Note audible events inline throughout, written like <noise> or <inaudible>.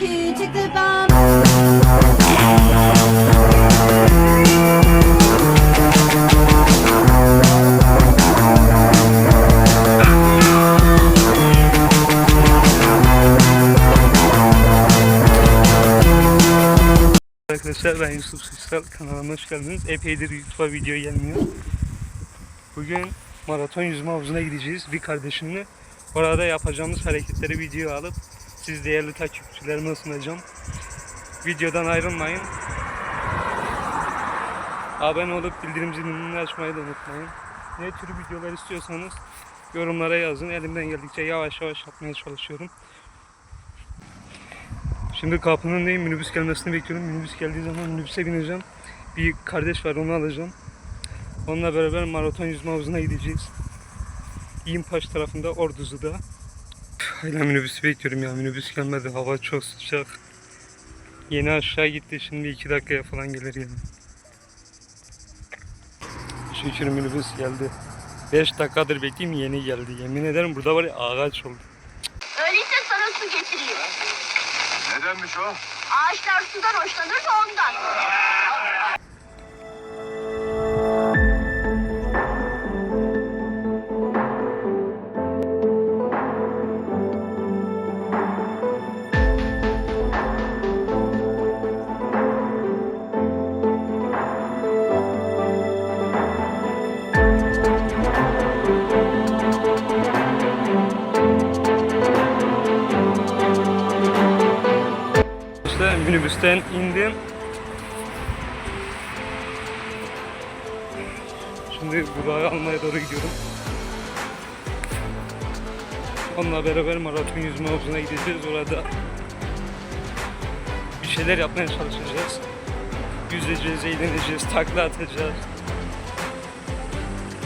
Bomb. Arkadaşlar ben Yusuf Sıçral kanalıma hoş geldiniz. Epeydir YouTube'a video gelmiyor. Bugün maraton yüzme havuzuna gideceğiz bir kardeşimle. Orada yapacağımız hareketleri video alıp siz değerli takipçilerime sunacağım. Videodan ayrılmayın. Abone olup bildirim zilini açmayı da unutmayın. Ne tür videolar istiyorsanız yorumlara yazın. Elimden geldikçe yavaş yavaş yapmaya çalışıyorum. Şimdi kapının önündeyim. Minibüs gelmesini bekliyorum. Minibüs geldiği zaman minibüse bineceğim. Bir kardeş var onu alacağım. Onunla beraber maraton yüzme havuzuna gideceğiz. İyimpaş tarafında Orduzu'da. Hala minibüsü bekliyorum ya. Minibüs gelmedi. Hava çok sıcak. Yeni aşağı gitti. Şimdi iki dakikaya falan gelir yani. Şükür minibüs geldi. 5 dakikadır bekleyeyim yeni geldi. Yemin ederim burada var ya ağaç oldu. Öyleyse sana su getireyim. Nedenmiş o? Ağaçlar sudan hoşlanır da ondan. İşte minibüsten indim. Şimdi Burak'ı almaya doğru gidiyorum. Onunla beraber maraton yüzme havuzuna gideceğiz. Orada bir şeyler yapmaya çalışacağız. Yüzeceğiz, eğleneceğiz, takla atacağız.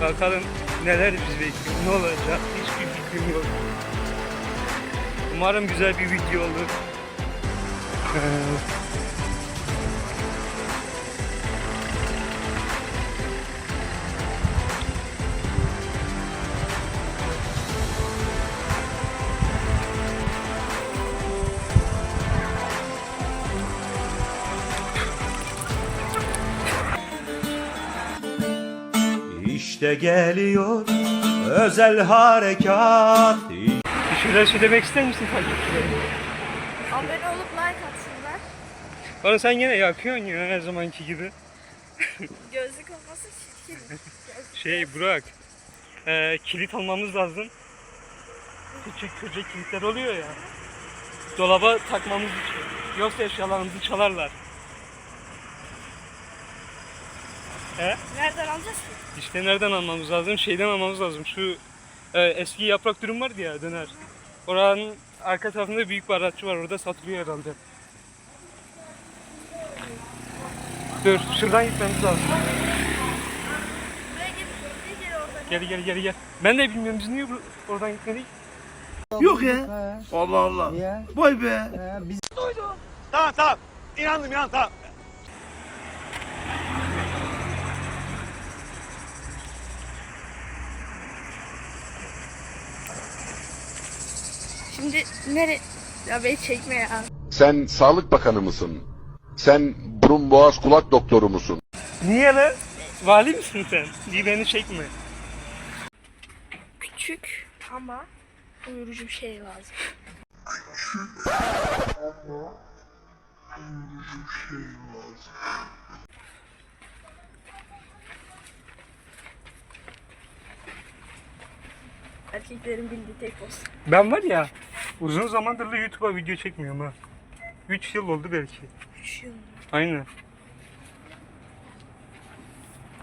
Bakalım neler bizi bekliyor, ne olacak hiçbir fikrim yok. Umarım güzel bir video olur. <laughs> İşte geliyor özel harekat. Bir şeyler söylemek ister misin takipçilerine? Abone olup like atsınlar. Oğlum sen yine yakıyorsun ya her zamanki gibi. Gözlük olması çirkin. Şey Burak, eee, kilit almamız lazım. Küçük küçük kilitler oluyor ya. Dolaba takmamız için. Yoksa eşyalarımızı çalarlar. He? Nereden alacağız ki? İşte nereden almamız lazım? Şeyden almamız lazım. Şu e, eski yaprak dürüm vardı ya döner. Oranın arka tarafında büyük bir araççı var. Orada satılıyor herhalde. Dur şuradan gitmemiz lazım. Buraya gel. Buraya gel oradan. Gel gel gel gel. Ben de bilmiyorum biz niye bu- oradan gitmedik? Yok ya. Allah Allah. Vay be. Tamam tamam. İnandım inandım tamam. Şimdi nere? Ya beni çekme ya. Sen Sağlık Bakanı mısın? Sen burun boğaz kulak doktoru musun? Niye lan? Vali misin sen? Niye beni çekme? Küçük ama uyurucu bir şey lazım. Erkeklerin bildiği tek poz. Ben var ya uzun zamandır da YouTube'a video çekmiyorum ha. 3 yıl oldu belki. Şu Aynen.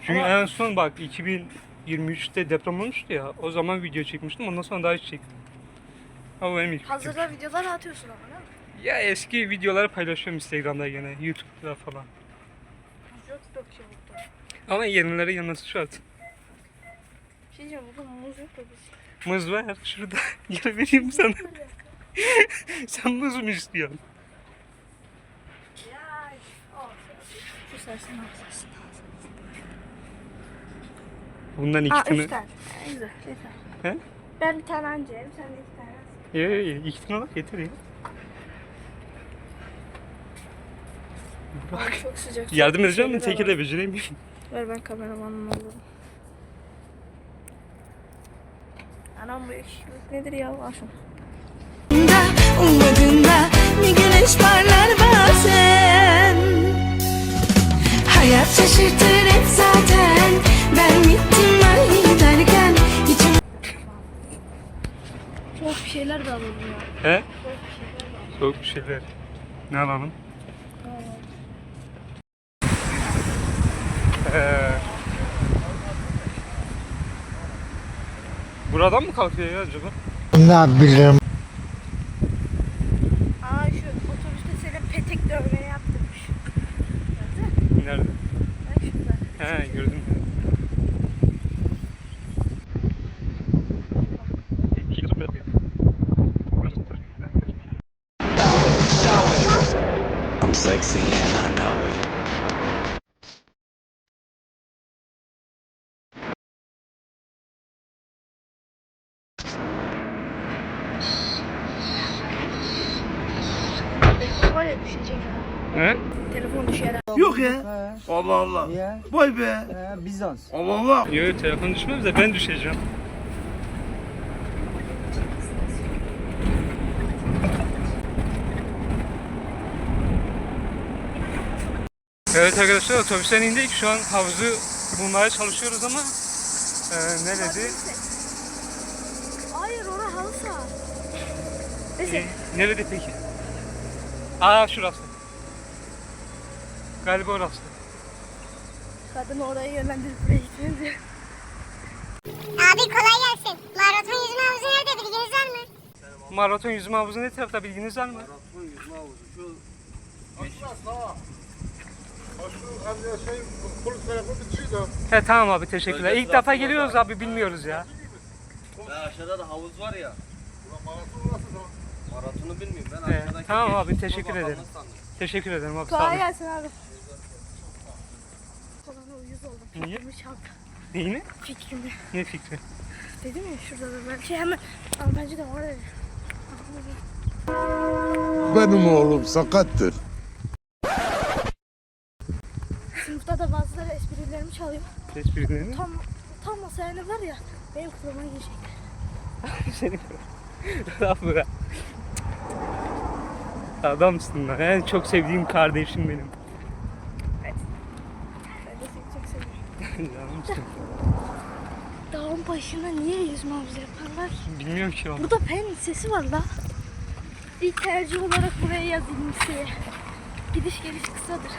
Çünkü Ama- en son bak 2023'te deprem olmuştu ya. O zaman video çekmiştim. Ondan sonra daha hiç çekmedim. Ama benim ilk. Hazırda videolar atıyorsun ama değil mi? Ya eski videoları paylaşıyorum Instagram'da gene. YouTube'da falan. Yok. Ama yenileri yanması şart. Bir şey diyeceğim burada muz yok da biz. Muz var şurada. <laughs> Gel vereyim sana. <laughs> Sen muz mu istiyorsun? Bundan iki Aa tane. üç tane. Ha, Güzel. Yeter. He? Ben bir tane anca yerim, sen de iki tane. Ye ye ye. İki tane bak yeter ya. Ay, çok sıcak. çok Yardım edeceğim mi? Tekirle becereyim mi? Ver ben kameramanım olurum. Anam bu ekşilik nedir ya? Al şunu. Güneş parlar bazen Hayat şaşırtır hep zaten Ben gittim ben giderken içim Çok bir şeyler de alalım ya. He? Soğuk bir şeyler. Ne alalım? Ee, buradan mı kalkıyor ya acaba? Ne bileyim. Aa şu otobüste senin petek dövmeni yaptırmış. Gördün mü? Nerede? Bak şurada. He gördüm. I'm sexy and I know it. Telefon var ya düşecek ha. He? Telefon düşer ha. Yok ya. Allah Allah. Ya, Vay be. Bizans. Allah Allah. Yok telefon düşmez de ben düşeceğim. Evet arkadaşlar otobüsten indik. Şu an havuzu bulmaya çalışıyoruz ama e, nerede? Hayır orada halı saha. E, Neyse. nerede peki? Aa şurası. Galiba orası. Kadın oraya yönlendirip buraya gitmeniz diyor. Abi kolay gelsin. Maraton yüzme havuzu nerede bilginiz var mı? Maraton yüzme havuzu ne tarafta bilginiz var mı? He tamam abi teşekkürler. İlk defa geliyoruz abi bilmiyoruz ya. Ya aşağıda da havuz var ya. Maratonu bilmiyorum ben He, aşağıdaki tamam abi teşekkür ederim. Teşekkür ederim abi sağ Kolay olun. gelsin abi. Uyuz oldum. Niye? Fikrimi çaldı. Neyini? Fikrimi. Ne fikri? Dedim ya şurada da ben şey hemen. Ama bence de var dedi. Benim oğlum sakattır. Sınıfta da bazıları esprilerimi çalıyor. Esprilerini. Tam tam masaya ne var ya benim kılıma girecekler. <laughs> Senin Estağfurullah. Adamsın lan. En çok sevdiğim kardeşim benim. Ben de seni çok seviyorum. Canımsın. <laughs> Dağın başına niye yüzme havuzu yaparlar ki? Bilmiyorum ki oğlum. Burada pen lisesi var la. İlk tercih olarak buraya yazayım liseye. Gidiş geliş kısadır.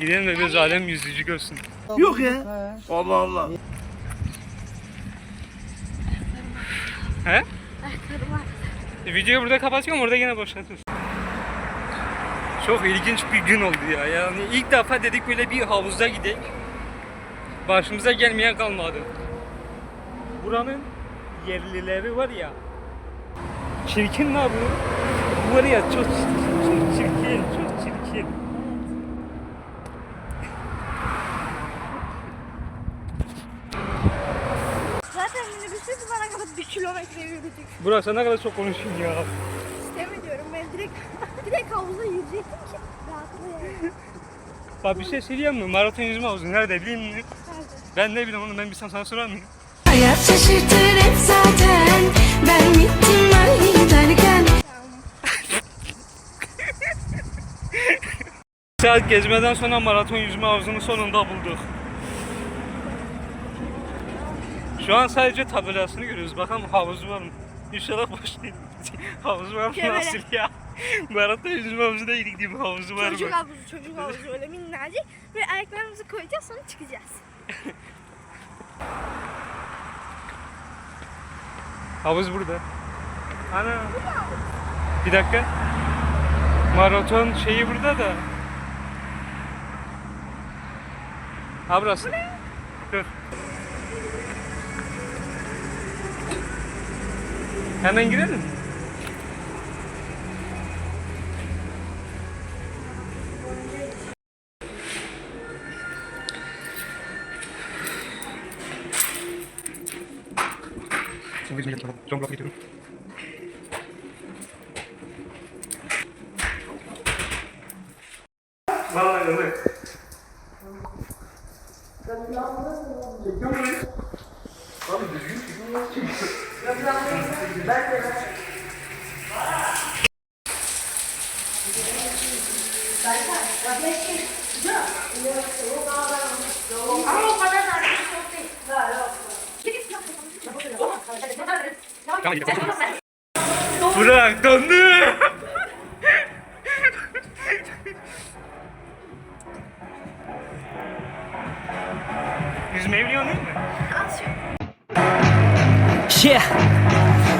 Gidelim de biraz alem yüzücü görsün. Yok ya. Allah Allah. He? Ayaklarım var. E, videoyu burada kapatıyorum orada yine başlatırız. Çok ilginç bir gün oldu ya. Yani ilk defa dedik böyle bir havuzda gidelim. Başımıza gelmeyen kalmadı. Buranın yerlileri var ya. Çirkin la bu. Var ya çok, çok çirkin, çok çirkin. Zaten minibüsü bana kadar bir kilometre yürüdük. Burası ne kadar çok konuşuyorsun ya. İstemiyorum ben direkt direkt havuza yürüyecektim ki rahatla yani. Bak bir şey söyleyeyim mi? Maraton yüzme havuzu nerede bileyim mi? Ben ne bileyim onu ben bir sana sorar mıyım? Hayat şaşırtır hep zaten Ben gittim ben giderken <laughs> saat gezmeden sonra maraton yüzme havuzunu sonunda bulduk. Şu an sadece tabelasını görüyoruz. Bakalım havuz var mı? İnşallah boş değil. <laughs> havuz var mı nasıl ya? <laughs> maraton yüzme havuzuna mi? Havuzu var Çocuk mı? havuzu çocuk havuzu öyle minnacık ve ayaklarımızı koyacağız sonra çıkacağız. <laughs> Havuz burada. Ana. Bir dakika. Maraton şeyi burada da. Ha burası. Dur. Hemen girelim. Vallahi öyle. Bırak. Yüzmeyi biliyor musun? Yeah.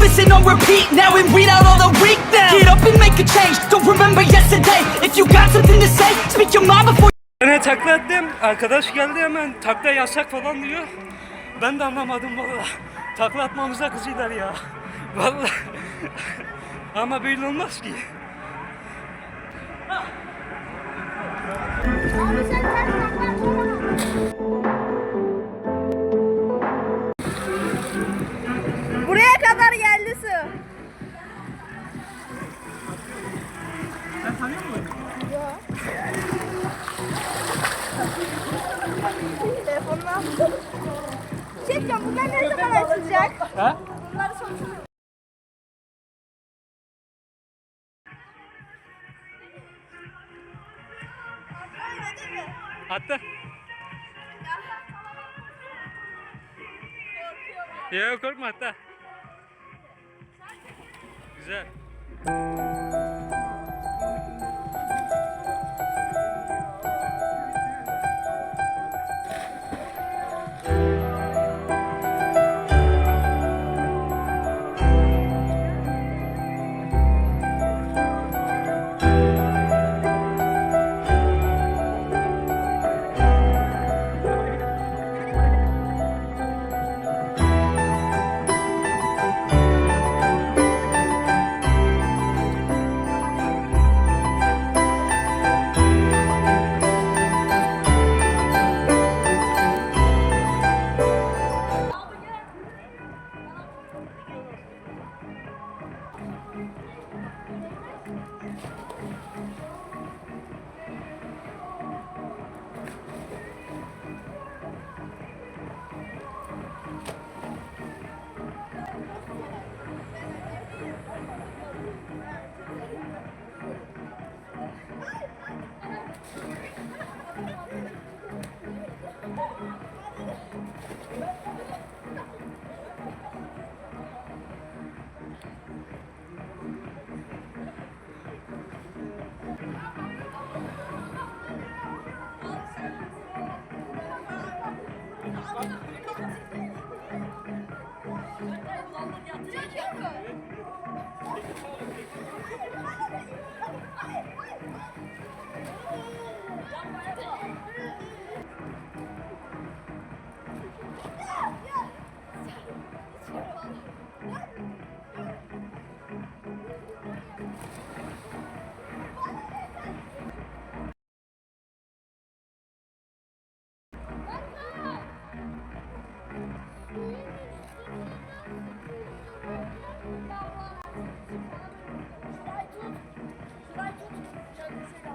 Listen on repeat now and weed out all the weak now. Get up and make a change. Don't remember yesterday. If you got something to say, speak your mind before. Ben takla ettim. Arkadaş geldi hemen takla yasak falan diyor. Ben de anlamadım valla. Takla atmamıza kızıyorlar ya. Valla. Ama böyle olmaz ki. Abi sen takla Buraya açılacak? Ha? Bunları sorsana. Öyle değil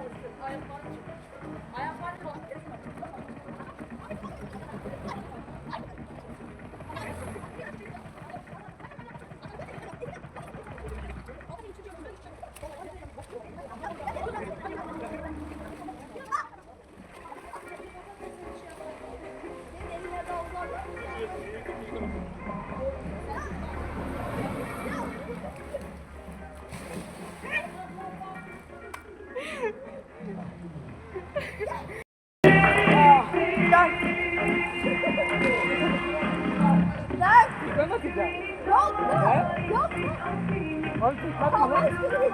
I'm going to mi? Attı. Yok korkma hatta. Güzel. Yok. Yok. Tamam, üstüne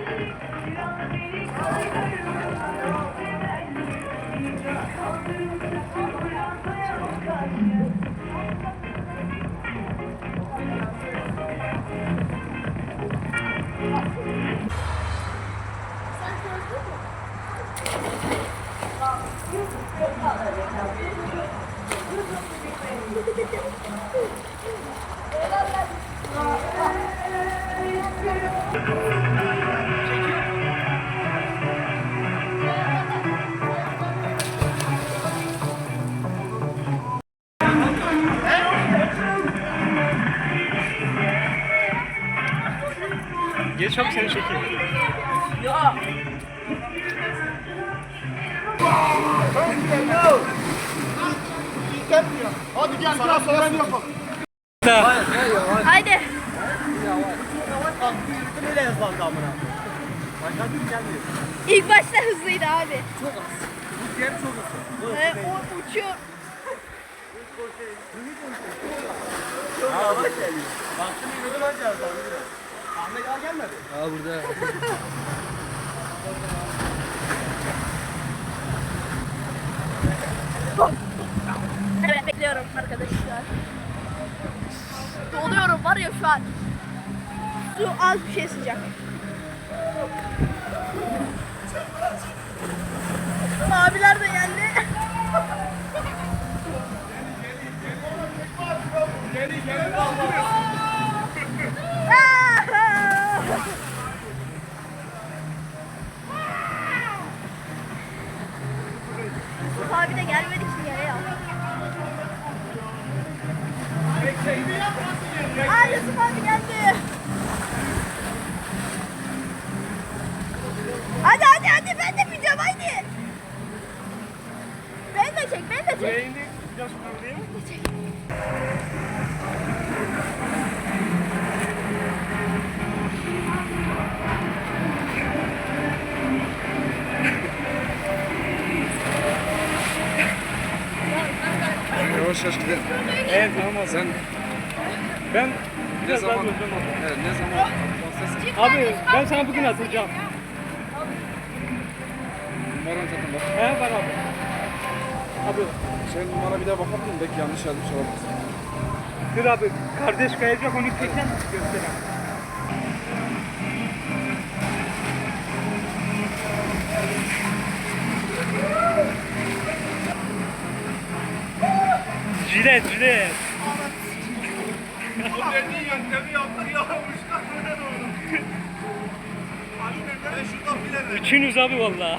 gideceksin. Geç Hadi gel biraz sonra yapalım. Haydi. İlk başta hızlıydı abi. Çok az. Bu diğer çok hızlı. Ee, o uçuyor. Yavaş geliyor. Baktım yürüdüm yürüdüm. Ahmet daha gelmedi. Aa burada. <laughs> Evet bekliyorum arkadaşlar. Doluyorum var ya şu an. Su az bir şey sıcak. Abiler de geldi. Yusuf Aa Yusuf abi geldi. Hadi hadi hadi ben de bineceğim haydi. Ben de çek ben de çek. Biraz sonra buraya. Yavaş yavaş gidelim. Evet tamam abi. Sen Ben ne biraz daha zaman? abi. Evet, ne zaman? Abi ben sana bugün atacağım. Numaran zaten bak. He var abi. Abi Sen numara bir daha bakabilir misin? Belki yanlış yazmış olabilir. dur abi. Kardeş kayacak onu çeken göstereyim. Jilet jilet. O dediğin yöntemi yaptık ya. Uçtan öne doğru. Ali nerede? Şuradan bilelim. Üçünüz abi valla.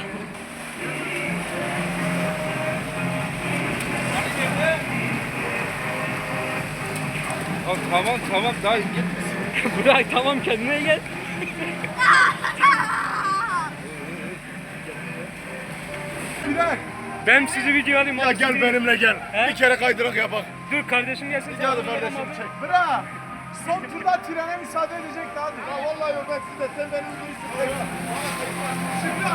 Tamam tamam daha git. <laughs> Burak tamam kendine gel. Bilal. Ben sizi video alayım. Ya abi, gel sizi- benimle gel. He? Bir kere kaydırak yapak. Dur kardeşim gelsin. bunu kardeşim çek. Bırak. Son turda trene müsaade edecekti hadi. Ya vallahi yok ben size sen beni üzülürsün. Şimdi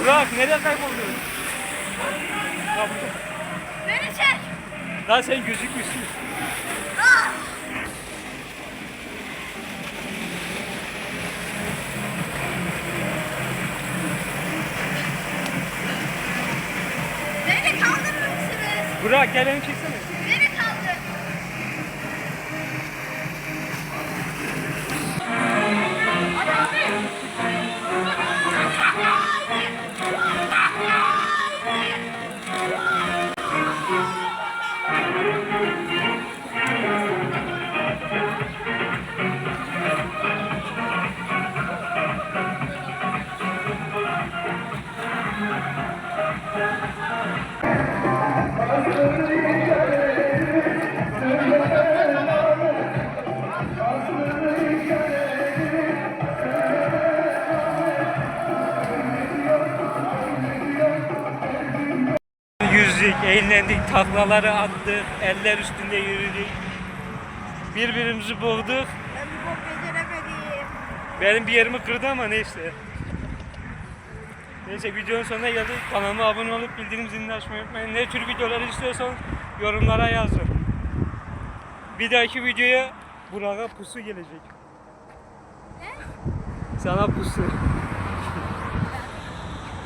Burak nereye burada. Beni çek. Daha sen gözükmüşsün. Burak gel beni çeksene. Yüzdük, eğlendik, taklaları attık, eller üstünde yürüdük. Birbirimizi boğduk. Ben bir bok beceremedim. Benim bir yerimi kırdı ama neyse. Neyse videonun sonuna geldik. Kanalıma abone olup bildirim zilini açmayı unutmayın. Ne tür videolar istiyorsanız yorumlara yazın. Bir dahaki videoya Burak'a pusu gelecek. Ne? Sana pusu.